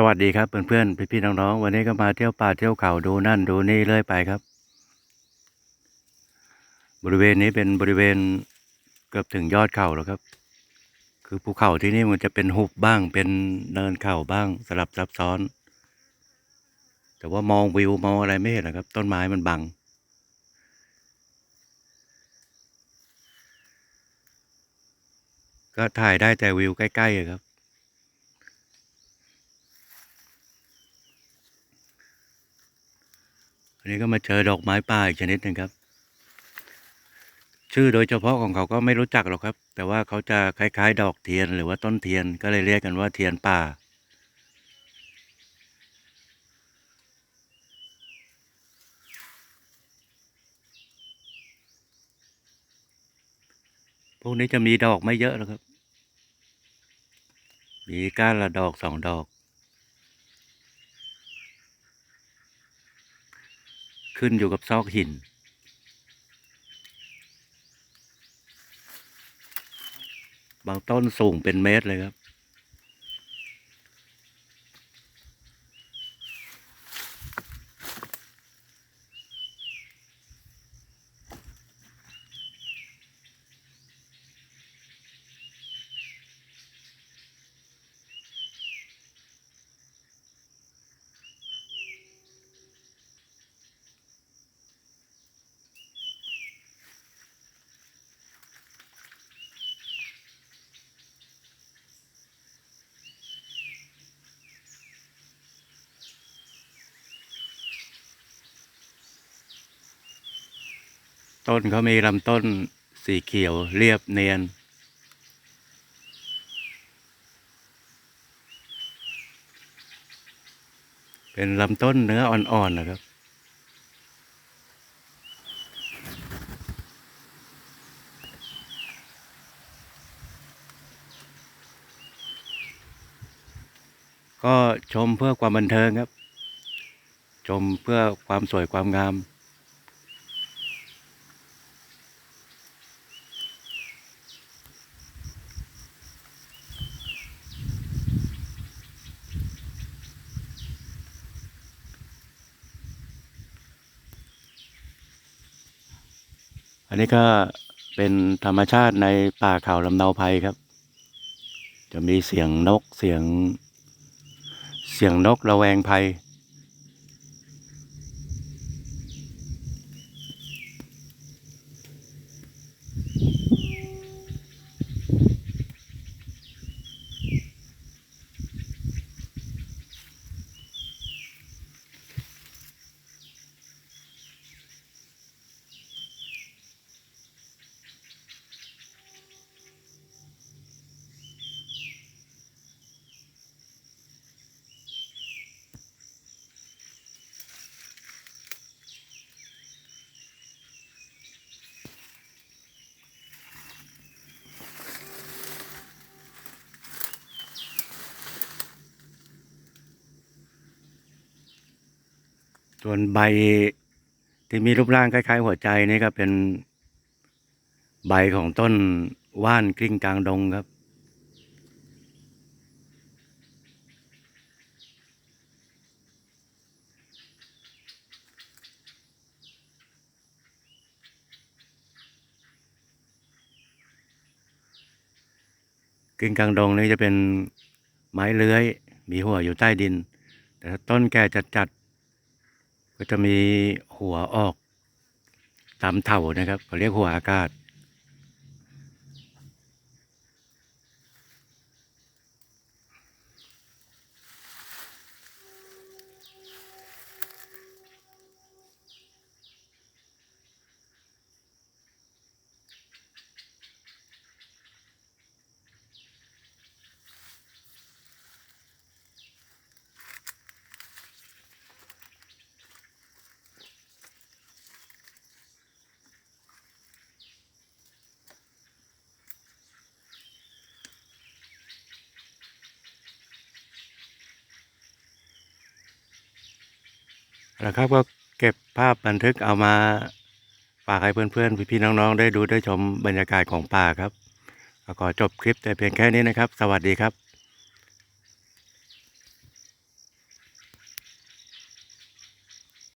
สวัสดีครับเพื่อนๆพี่ๆน้องๆวันนี้ก็มาเที่ยวป่าเที่ยวเขาดูนั่นดูนี่เรื่อยไปครับ บริเวณนี้เป็นบริเวณเกือบถึงยอดเขาแล้วครับ คือภูเขาที่นี่มันจะเป็นหุบบ้าง เป็นเนินเขาบ้างสลับซับซ้อน แต่ว่ามองวิวมองอะไรไม่เห็นนะครับ ต้นไม้มันบัง ก็ถ่ายได้แต่วิวใกล้ๆครับ นนี้ก็มาเจอดอกไม้ป่าอีกชนิดหนึ่งครับ ชื่อโดยเฉพาะของเขาก็ไม่รู้จักหรอกครับ แต่ว่าเขาจะคล้ายๆ ดอกเทียนหรือว่าต้นเทียนก็เลยเรียกกันว่าเทียนป่าพวกนี้จะมีดอกไม่เยอะหรอกครับ มีก้านละดอกสองดอก ขึ้นอยู่กับซอกหิน บางต้นสูงเป็นเมตรเลยครับ ต้นเขามีลำต้นสีเขียวเรียบเนียน เป็นลำต้นเนื้ออ่อนๆนะครับก็ชมเพื่อความบันเทิงครับ ชมเพื่อความสวยความงาม อันนี้ก็เป็นธรรมชาติในป่าเขาลำเนาไพรครับ จะมีเสียงนกเสียง เสียงนกระแวงภัย ส่วนใบที่มีรูปร่างคล้ายๆ หัวใจนี่ก็เป็นใบของต้นว่านกลิ้งกลางดงครับ กลิ้งกลางดงนี่จะเป็นไม้เลื้อย มีหัวอยู่ใต้ดิน แต่ต้นแก่จัด ก็จะมีหัวออกตามเถานะครับเขาเรียกหัวอากาศ แล้วครับก็เก็บภาพบันทึกเอามาฝากให้เพื่อนๆพี่ๆน้องๆ ได้ดูได้ชมบรรยากาศของป่าครับก็ขอจบคลิปแต่เพียงแค่นี้นะครับ สวัสดีครับ